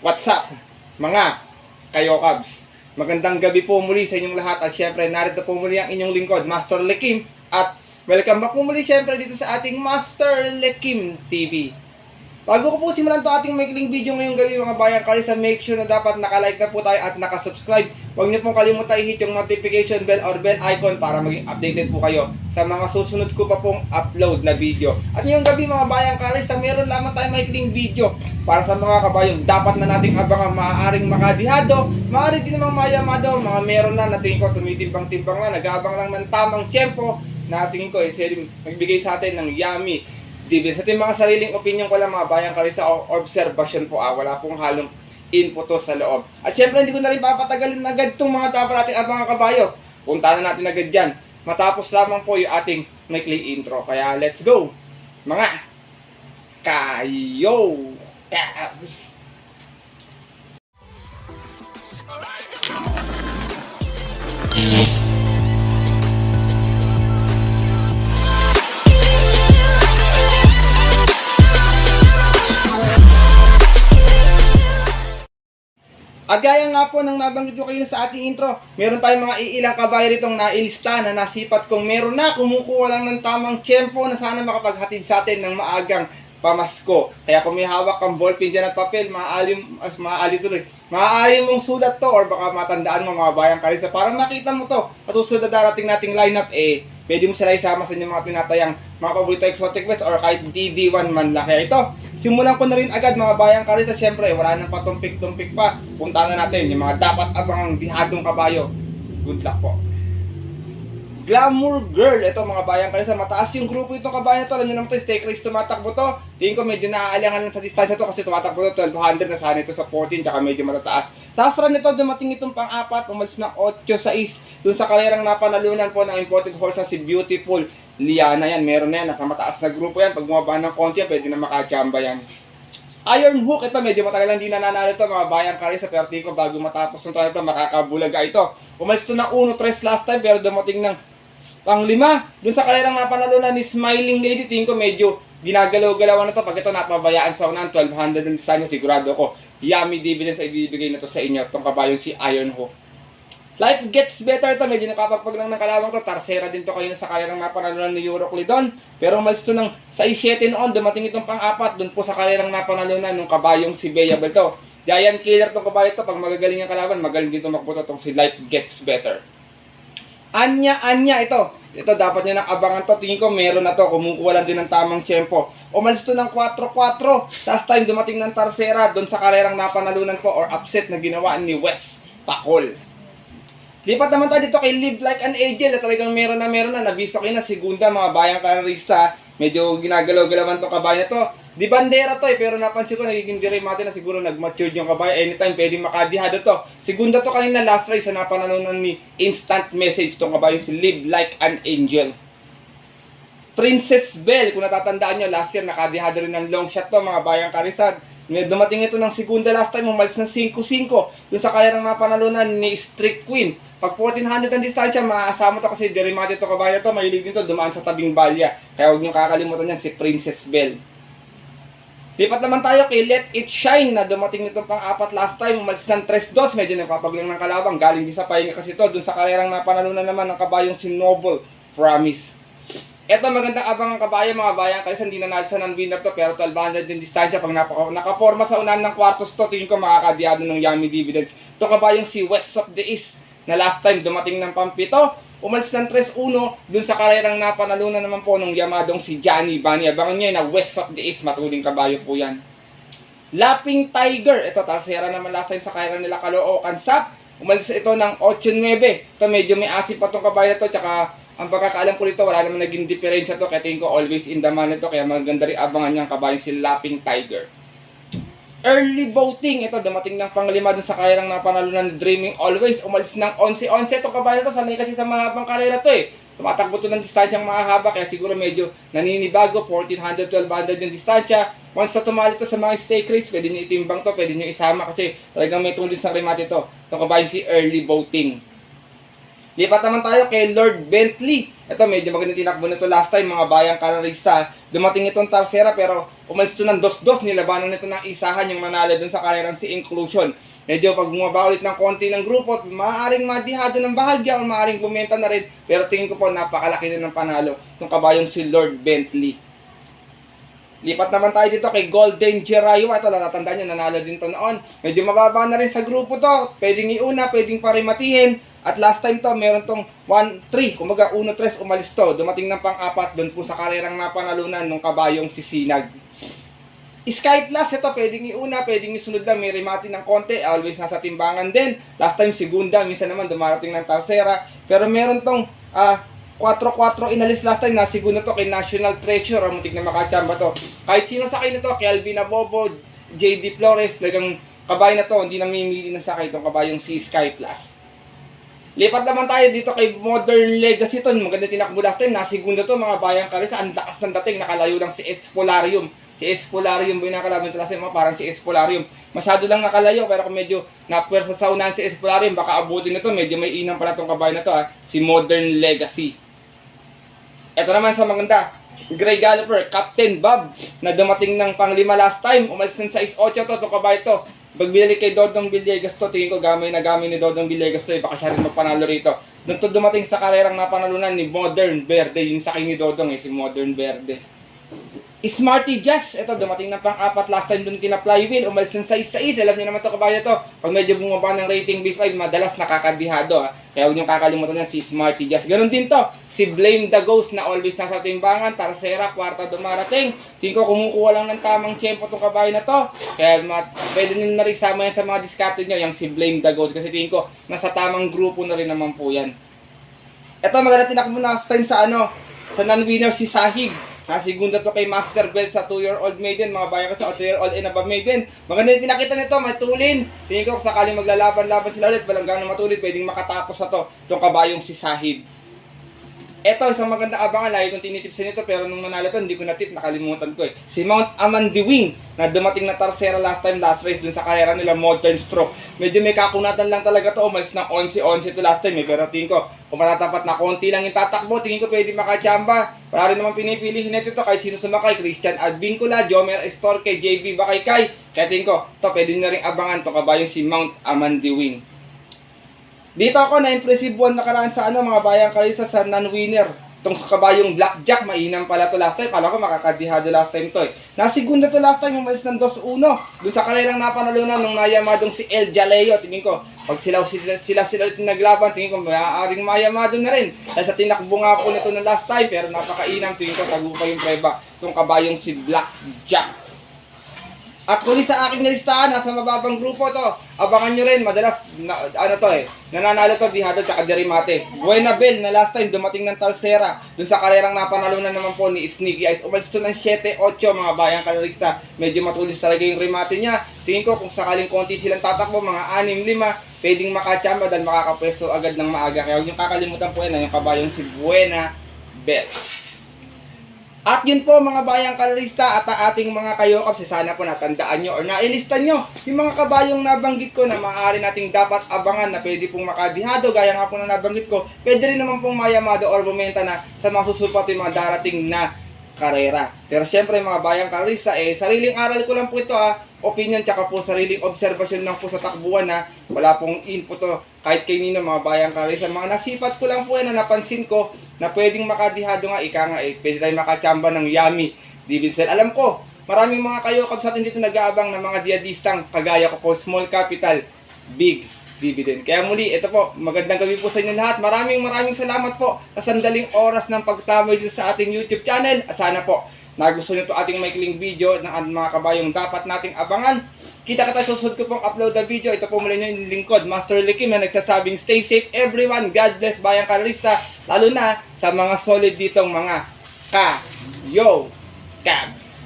What's up, mga kayo Cubs? Magandang gabi po muli sa inyong lahat at syempre narito po muli ang inyong lingkod, Master Lekim at welcome back po muli syempre dito sa ating Master Lekim TV. Bago ko po simulan to ating maikling video ngayong gabi mga bayan kalisa, make sure na dapat nakalike na po tayo at nakasubscribe. Huwag niyo pong kalimutan i-hit yung notification bell or bell icon para maging updated po kayo sa mga susunod ko pa pong upload na video. At ngayong gabi mga bayan kalisa, meron lamang tayong maikling video para sa mga kabayong dapat na nating abangan maaaring makadihado, maaari din namang mayamado, mga meron na natingin ko tumitimbang-timbang na, nag-aabang lang ng tamang tiyempo na tingin ko eh, sila magbigay sa atin ng yummy Divis. Sa ating mga sariling opinion ko lang mga bayan kari sa observation po ah, wala pong halong input sa loob. At syempre hindi ko na rin papatagalin agad itong mga dapat natin at mga kabayo. Punta na natin agad dyan. Matapos lamang po yung ating maikling intro. Kaya let's go! Mga kayo! Cabs! At gaya nga po ng nabanggit ko kayo sa ating intro, meron tayong mga iilang kabayo ritong nailista na nasipat kung meron na, kumukuha lang ng tamang tiyempo na sana makapaghatid sa atin ng maagang pamasko. Kaya kung may hawak kang ballpen dyan at papel, maaali, as maaali tuloy. Maaari mong sulat to or baka matandaan mo mga bayang kalisa para makita mo to. At susunod na darating nating lineup eh, pwede mo sila isama sa inyong mga tinatayang mga paborito exotic west or kahit DD1 man lang. Kaya ito, simulan ko na rin agad mga bayang kalisa. Siyempre, wala nang patumpik-tumpik pa. Punta na natin yung mga dapat abangang dihadong kabayo. Good luck po. Glamour Girl. Ito mga bayan kalisa. Mataas yung grupo itong kabayan na to. Alam nyo naman ito, stake race tumatakbo to. Tingin ko medyo naaalangan lang sa distansya to kasi tumatakbo to 1200 na sana ito sa 14 tsaka medyo matataas. Taas run nito dumating itong pang-apat. Umalis ng 8-6 dun sa kalerang napanalunan po ng imported horse na si Beautiful Liana yan. Meron na yan. Nasa mataas na grupo yan. Pag bumaba ng konti yan, pwede na makachamba yan. Iron Hook, ito medyo matagal lang di nananalo ito mga bayan kari sa perti ko bago matapos ng tayo ito makakabulaga ito. Umalis ito ng 1-3 last time pero dumating ng pang lima. Dun sa kalerang napanalunan ni Smiling Lady, tingin ko medyo ginagalaw-galawan na to pag ito napabayaan sa unahan 1200 ng design sigurado ko yummy dividends ay ibibigay na to sa inyo itong kabayong si Iron Hook. Life gets better to. Medyo nakapagpag lang ng kalawang to. Tarsera din to kayo sa kalerang napanalunan ni Euroclidon. Pero umalis to ng 6-7 noon. Dumating itong pang-apat. Doon po sa kalerang napanalunan ng kabayong si Beable to. Giant killer tong kabayo to. Pag magagaling ang kalaban, magaling din tumakbo to tong si Life gets better. Anya, anya ito. Ito dapat nyo nang abangan to. Tingin ko meron na to. Kumukuha lang din ng tamang tiyempo. Umalis to ng 4-4. Last time dumating ng Tarsera doon sa karerang napanalunan ko or upset na ginawa ni Wes Pakol. Lipat naman tayo dito kay Live Like an Angel na talagang meron na meron na. Nabisto kayo na segunda mga bayang karista. Medyo ginagalaw-galawan tong kabayo na to. Di bandera to eh, pero napansin ko nagiging dirimate na siguro nag-matured yung kabayo. Anytime pwedeng makadihado to. Segunda to kanina last race sa napanalunan ni Instant Message tong kabayo si Live Like an Angel. Princess Belle, kung natatandaan nyo, last year nakadihado rin ng long shot to mga bayang karisad. May dumating ito ng segunda last time, umalis ng 5-5. Yung sa kalerang napanalunan ni Street Queen. Pag 1400 ang distansya, maasama to kasi Derimate to kabayo to, mahilig din to, dumaan sa tabing balya. Kaya huwag nyo kakalimutan yan, si Princess Belle. Lipat naman tayo kay Let It Shine na dumating nitong pang-apat last time, umalis ng 3-2, medyo nagpapaglang ng kalabang, galing din sa pahinga kasi to, dun sa kalerang napanalunan naman ng kabayong si Noble. Promise. Ito magandang abang ang kabayan mga bayan. Kasi hindi na nalisa ng winner to. Pero 1200 din distansya pag napaka, nakaporma sa unahan ng kwartos to. Tingin ko makakadiyado ng yummy dividends. Ito kabayang si West of the East na last time dumating ng pampito umalis ng 3-1 dun sa karerang napanalunan naman po ng yamadong si Johnny Bani. Abangan nyo na West of the East matuling kabayo po yan. Lapping Tiger. Ito, tasera naman last time sa kaya nila Caloocan Sap. Umalis ito ng 8-9. Ito medyo may asip pa tong kabayo to. Tsaka ang pagkakaalam ko dito, wala naman naging diferensya to. Kaya tingin ko always in the man ito. Kaya maganda rin abangan niyang kabayo si Lapping Tiger. Early voting. Ito, dumating ng panglima dun sa karerang napanalunan Dreaming Always. Umalis ng 11-11. Ito kabayo to. Sanay kasi sa mahabang karera to eh. Tumatakbo to ng distansyang mahaba. Kaya siguro medyo naninibago. 1400, 1200 yung distansya. Once na tumali to sa mga stake race, pwede nyo itimbang to. Pwede nyo isama kasi talagang may tulis ng remate to. Ito kabayo si early voting. Lipat naman tayo kay Lord Bentley. Ito, medyo maganda tinakbo nito last time, mga bayang karerista. Dumating itong Tarsera pero umalis ito ng dos-dos. Nilabanan nito ng isahan yung manalo dun sa si Inclusion. Medyo pag bumaba ulit ng konti ng grupo, maaaring madihado ng bahagya o maaaring bumenta na rin. Pero tingin ko po, napakalaki na ng panalo ng kabayong si Lord Bentley. Lipat naman tayo dito kay Golden Gerayo. Ito, natatandaan nyo, nanalo din to noon. Medyo mababa na rin sa grupo to. Pwedeng iuna, pwedeng parimatihin. At last time to, meron tong 1-3. Kumaga, 1-3 umalis to. Dumating ng pang-apat doon po sa karerang napanalunan ng kabayong si Sinag. Sky Plus, ito pwedeng iuna, pwedeng isunod lang, may remati ng konti, always nasa timbangan din. Last time segunda, minsan naman dumarating ng Tarsera. Pero meron tong ah 4-4 inalis last time na segunda to kay National Treasure, ang muntik na makachamba to. Kahit sino sakay nito, kay Alvin Abobo, JD Flores, talagang kabay na to, hindi namimili na sakay itong kabayong si Sky Plus. Lipat naman tayo dito kay Modern Legacy to. Maganda tinakbo last time. Nasigunda to mga bayang karisa. Ang lakas ng dating. Nakalayo lang si Espolarium. Si Espolarium yung nakalaban ito last time? Mga Parang si Espolarium. Masyado lang nakalayo. Pero kung medyo napwersa sa unahan si Espolarium, baka abutin na to. Medyo may inang pala tong kabayan na to. Ha? Si Modern Legacy. Ito naman sa maganda. Gray Galloper, Captain Bob, na dumating ng panglima last time. Umalis ng 6-8 to, to kabay to. Pag kay Dodong Villegas to, tingin ko gamay na gamay ni Dodong Villegas to, eh, baka siya rin magpanalo rito. Nung to dumating sa karerang napanalunan ni Modern Verde, yung sakay ni Dodong eh, si Modern Verde. Smarty Jazz, ito dumating na pang-apat last time dun kina Flywheel, umalis ng 6-6, alam niyo naman to kabayan to, pag medyo bumaba ng rating base 5, madalas nakakadihado ha. Kaya huwag niyo kakalimutan yan si Smarty Jazz. Ganon din to, si Blame the Ghost na always nasa timbangan, Tarsera, kwarta dumarating. Tingin ko kumukuha lang ng tamang tiyempo tong kabayan na to. Kaya mat, pwede nyo na rin sama yan sa mga diskarte nyo, yung si Blame the Ghost. Kasi tingin ko, nasa tamang grupo na rin naman po yan. Ito maganda tinakbo na time sa ano, sa non-winner si Sahig. Nasigunda to kay Master Bell sa 2-year-old maiden, mga bayan ko sa 2-year-old and above maiden. Maganda yung pinakita nito, matulin. Tingin ko sakaling maglalaban-laban sila ulit, walang gano'ng matulin, pwedeng makatapos na to, itong kabayong si Sahib. Ito, isang maganda abangan, lagi kong tinitipsin ito, pero nung nanalo to, hindi ko na-tip, nakalimutan ko eh. Si Mount Amandiwing, na dumating na Tarsera last time, last race, dun sa karera nila, Modern Stroke. Medyo may kakunatan lang talaga to, umalis ng 11-11 to last time eh, pero tingin ko, kung matatapat na konti lang yung tatakbo, tingin ko pwede makachamba. Wala rin naman pinipili hinit ito, kahit sino sumakay, Christian Advincula, Jomer Estorque, JB Bakaykay. Kaya tingin ko, to pwede na rin abangan to kabayo si Mount Amandiwing. Dito ako na-impressive buwan nakaraan sa ano, mga bayang kalisa sa non-winner. Itong kabayong blackjack, mainam pala to last time. Kala ko makakadihado last time to eh. Nasigunda to last time, umalis ng 2-1. Doon sa kanilang napanalunan nung nayamadong si El Jaleo. Tingin ko, pag sila sila sila, sila ulit naglaban, tingin ko maaaring mayamado na rin. Dahil sa tinakbo nga po nito ng last time, pero napakainam, tingin ko tagumpay yung preba. Itong kabayong si Blackjack. At huli sa aking nalistahan, nasa mababang grupo to. Abangan nyo rin, madalas, na, ano to eh, nananalo to, Dihado tsaka Derimate. Buena Bell na last time dumating ng Talsera, dun sa karerang napanalunan naman po ni Sneaky Eyes. Umalis to ng 7-8 mga bayang kalorista. Medyo matulis talaga yung remate niya. Tingin ko kung sakaling konti silang tatakbo, mga 6-5, pwedeng makachamba dahil makakapwesto agad ng maaga. Kaya huwag nyo kakalimutan po yan, yung kabayong si Buena Bell. At yun po mga bayang kalorista at ating mga kayokaps, sana po natandaan nyo or nailista nyo yung mga kabayong nabanggit ko na maaari nating dapat abangan na pwede pong makadihado. Gaya nga po na nabanggit ko, pwede rin naman pong mayamado or bumenta na sa mga susupat yung mga darating na karera. Pero syempre mga bayang kalorista, eh sariling aral ko lang po ito ha, opinion tsaka po sariling obserbasyon lang po sa takbuhan na wala pong input to kahit kay Nino mga bayang kalorista. Mga nasipat ko lang po yan na napansin ko na pwedeng makadihado nga, ika nga eh, pwede tayo makachamba ng yummy dividend sell. Alam ko, maraming mga kayo sa atin dito nag-aabang ng mga diadistang kagaya ko po, small capital, big dividend. Kaya muli, ito po, magandang gabi po sa inyo lahat. Maraming maraming salamat po sa sandaling oras ng pagtamoy dito sa ating YouTube channel. Sana po, nagustuhan nyo to ating maikling video ng mga kabayong dapat nating abangan. Kita kita susunod ko pong upload na video. Ito po muli nyo yung lingkod, Master Likim na nagsasabing stay safe everyone. God bless bayang kalorista. Lalo na sa mga solid ditong mga ka, yo, cabs.